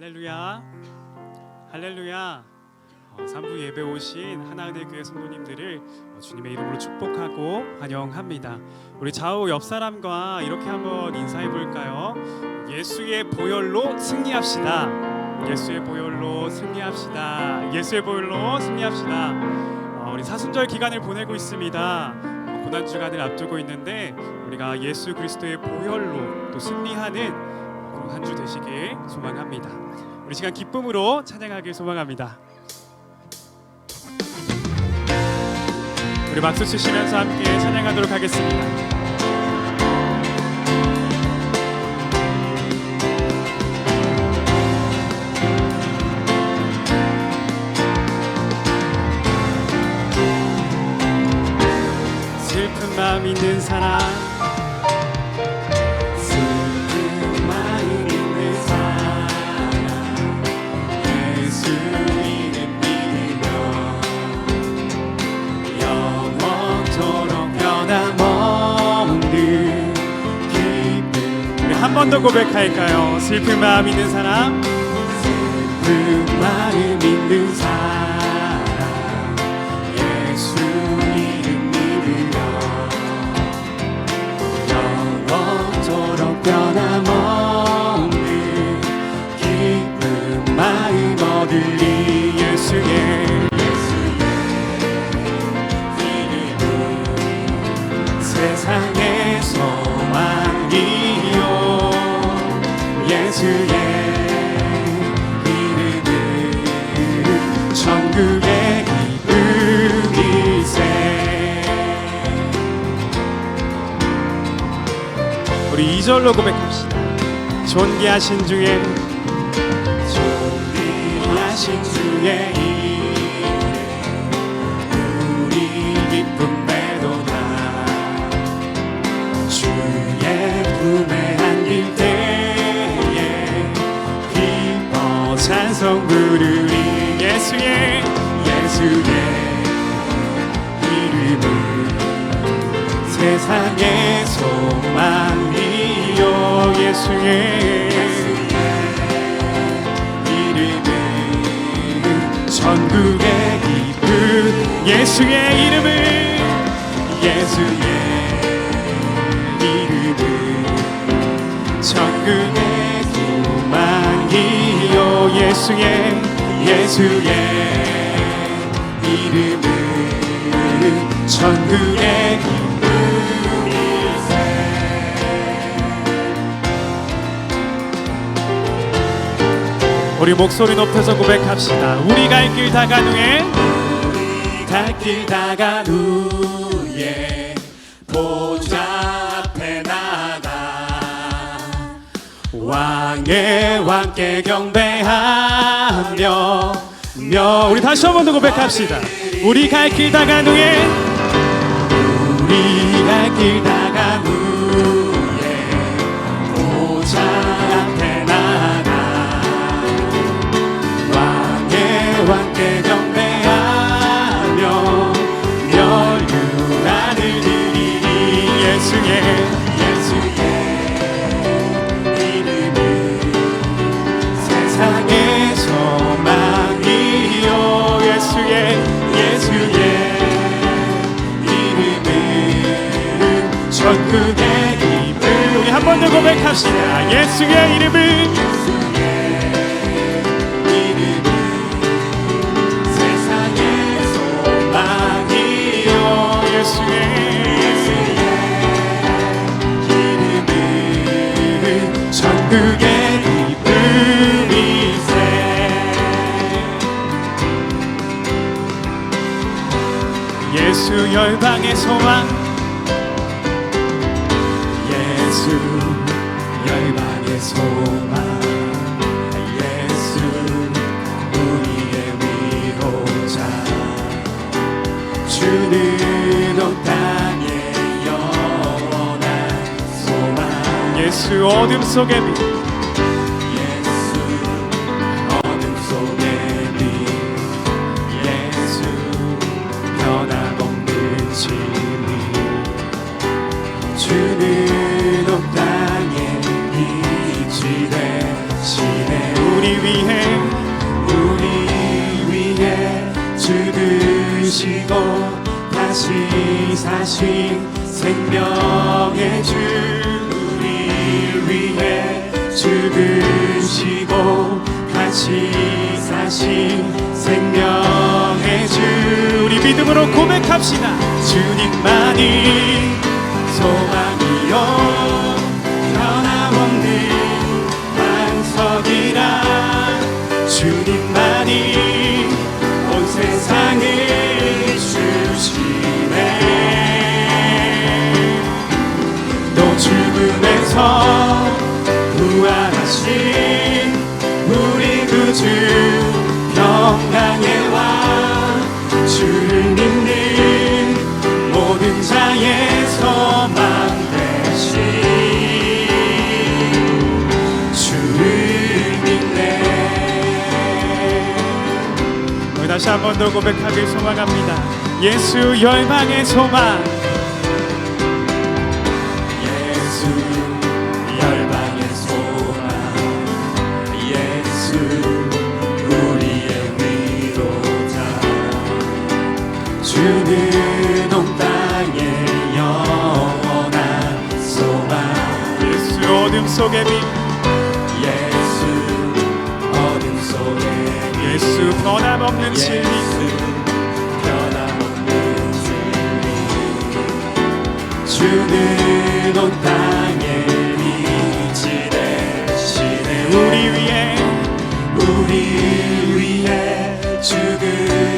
할렐루야. 할렐루야. 어, 3부 예배 오신 하나은혜 교회 성도님들을 어, 주님의 이름으로 축복하고 환영합니다. 우리 좌우 옆 사람과 이렇게 한번 인사해 볼까요? 예수의 보혈로 승리합시다. 예수의 보혈로 승리합시다. 예수의 보혈로 승리합시다. 어, 우리 사순절 기간을 보내고 있습니다. 어, 고난 주간을 앞두고 있는데 우리가 예수 그리스도의 보혈로 또 승리하는 한 주 되시길 소망합니다. 우리 시간 기쁨으로 찬양하길 소망합니다. 우리 박수 치시면서 함께 찬양하도록 하겠습니다. 슬픈 마음 있는 사람 번 더 고백할까요? 슬픈 마음 있는 사람 슬픈 마음 있는 사람 예수 이름 믿으며 영원토록 변함없는 기쁜 마음 얻으 절로 고백합시다. 존귀하신 주의 존귀하신 주의 우리 기쁨 배도다. 주의 품에 안길 때에 기뻐 찬송 부르리 예수의 예수의 세상의 소망이요 예수의 이름은 천국의 기쁨 예수의 이름은 예수의 이름은 천국의 소망이요 예수의 예수의 이름은 천국의 기쁨 우리 목소리 높여서 고백합시다. 우리 갈 길 다 간 후에. 갈길 다 간 후에 보좌 앞에 나가 왕의 왕께 경배하며 며 우리 다시 한 번 더 고백합시다. 우리 갈 길 다 간 후에. 우리 갈 길 다 예수의 예수의 이름은 세상의 소망이요. 예수의 예수의 이름은 천국의 기쁨 우리 한 번 더 고백합시다. 예수의 이름은 예수의 열방의 소망. 예수 열방의 소망. 예수 우리의 위로자. 주는 온 땅에 영원한 소망. 예수 어둠 속에 빛 죽으시고 다시 사신 생명의 주 우리 위해 죽으시고 다시 사신 생명의 주 우리 믿음으로 고백합시다. 주님만이 소망이요 다시 한 번 더 고백하길 소망합니다. 예수 열망의 소망. 예수 열방의 소망. 예수 우리의 위로자. 주는 온 땅의 영원한 소망. 예수 어둠 속에 빛 예수 변함없는 진리 예수 변함없는 진리. 주는 온 땅에 빛이 되시네 우리 위해 우리 위해 죽으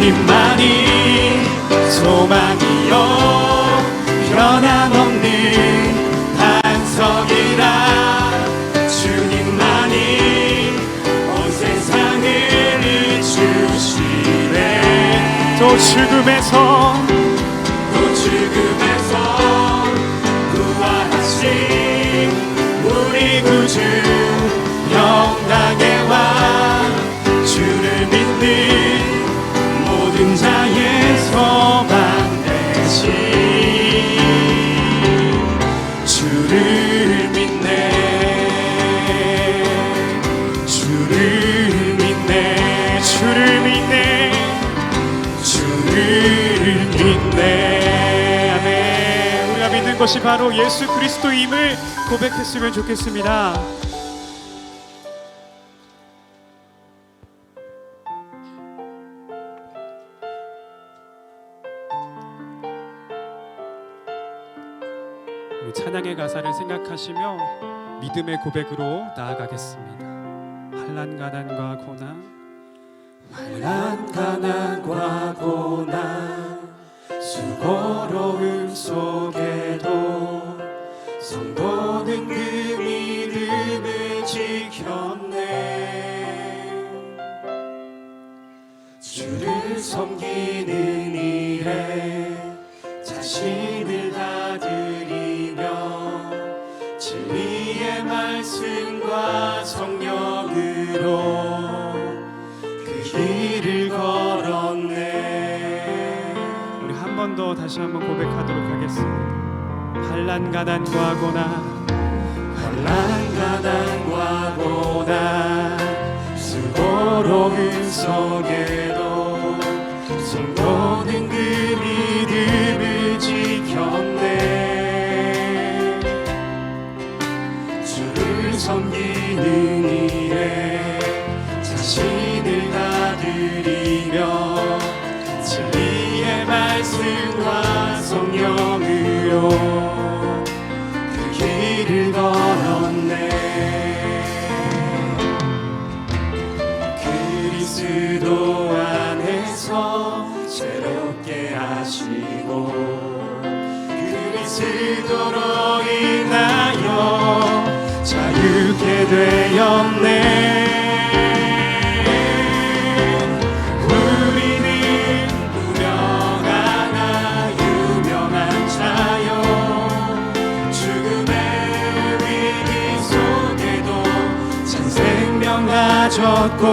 주님만이 소망이요. 변함없는 반석이라 주님만이 온 세상을 비추시네. 또 죽음에서 또 죽음에서 부활하신 우리 구주 것이 바로 예수 그리스도임을 고백했으면 좋겠습니다. 우리 찬양의 가사를 생각하시며 믿음의 고백으로 나아가겠습니다. 한란 가난과 고난 환난 가난과 고난 수고로움 속에도 성도는 그 믿음을 지켰네 섬기는 일에 자신을 다 드리며 진리의 말씀과 성령으로 그 길을 걸었네 우리 한 번 더 다시 한번 고백하도록 하겠습니다. 환란 가난과 고난 환난 가난과 고난 수고로움 속에도 성도는 그 믿음을 지켰네. 주를 섬기는 일에 자신을 다 드리며 진리의 말씀과 성령으로 그리스도 안에서 새롭게 하시고 그리스도로 인하여 자유케 되 가졌고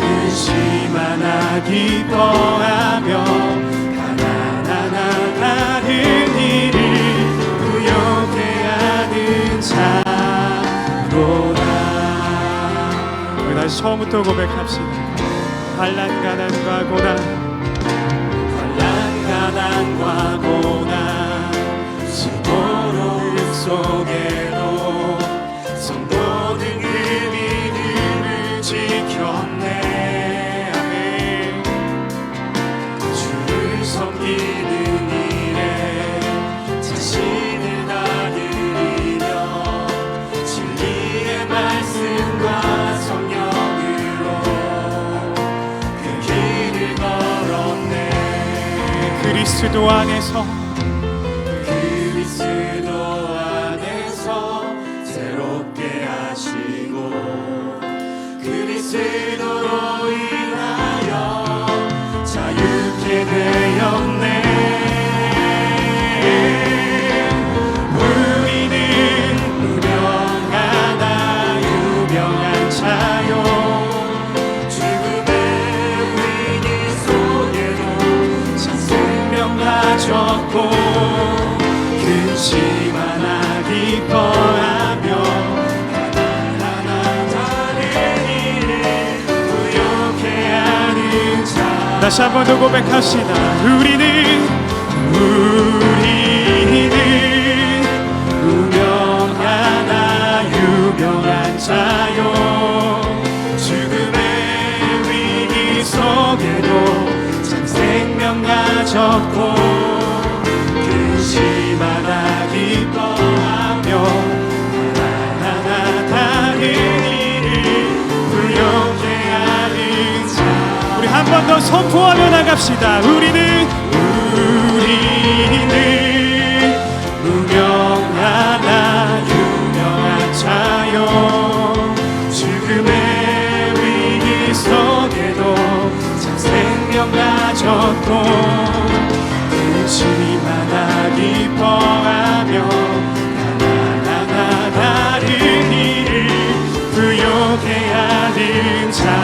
근심하나 기뻐하며 가난하나 다른 일을 부욕해 하는 자로다 우리 다시 처음부터 고백합시다. 반란 가난과 고난 환란 가난과 고난 수고로움 속에 그리스도 안에서 다시 한 번 더 고백합시다. 우리는 우리는 유명하나 유명한 자요 죽음의 위기 속에도 참 생명 가졌고 번 더 선포하며 나갑시다. 우리는 우리는 유명하나 유명한 자요 죽음의 위기 속에도 참 생명 가졌고 근심하나 기뻐하며 하나하나 다른 일을 부욕해 하는 자로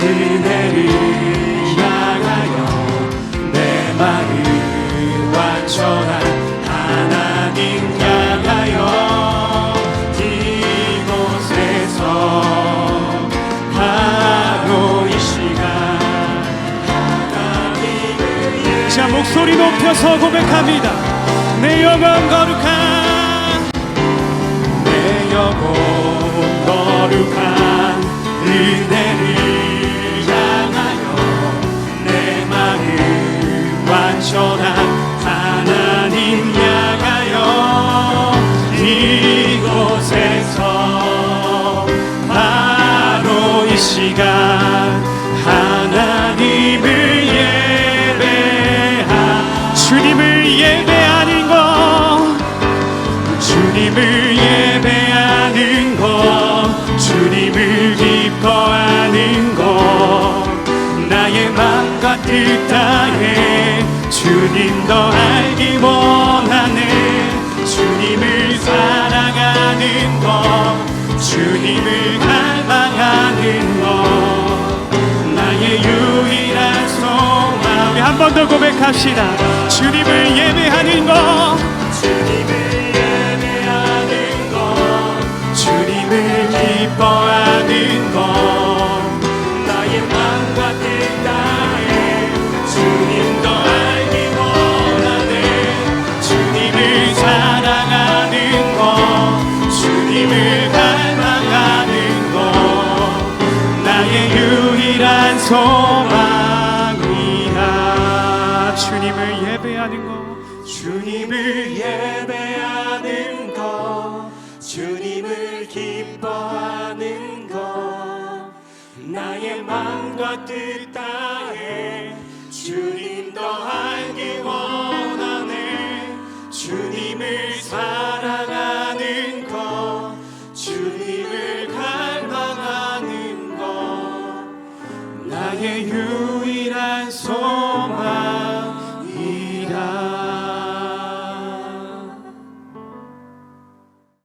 은혜를 향하여 내 마음 완전한 하나님 향하여 이곳에서 바로 이 시간 하나님을 자 목소리 높여서 고백합니다. 내 영혼 거룩한 은혜를 향하여 내 마음 완전한 하나님 향하여 이곳에서 바로 이 시간 하나님을 예배하 주님을 예배하는 것. 주님을 예배 뜻 다해 주를 주님 더 알기 원하네. 주님을 사랑하는 것 주님을 갈망하는 것. 나의 유일한 소망. 우리 한번 더 고백합시다. 주님을 예배하는 것, 마음과 뜻 다해. 주님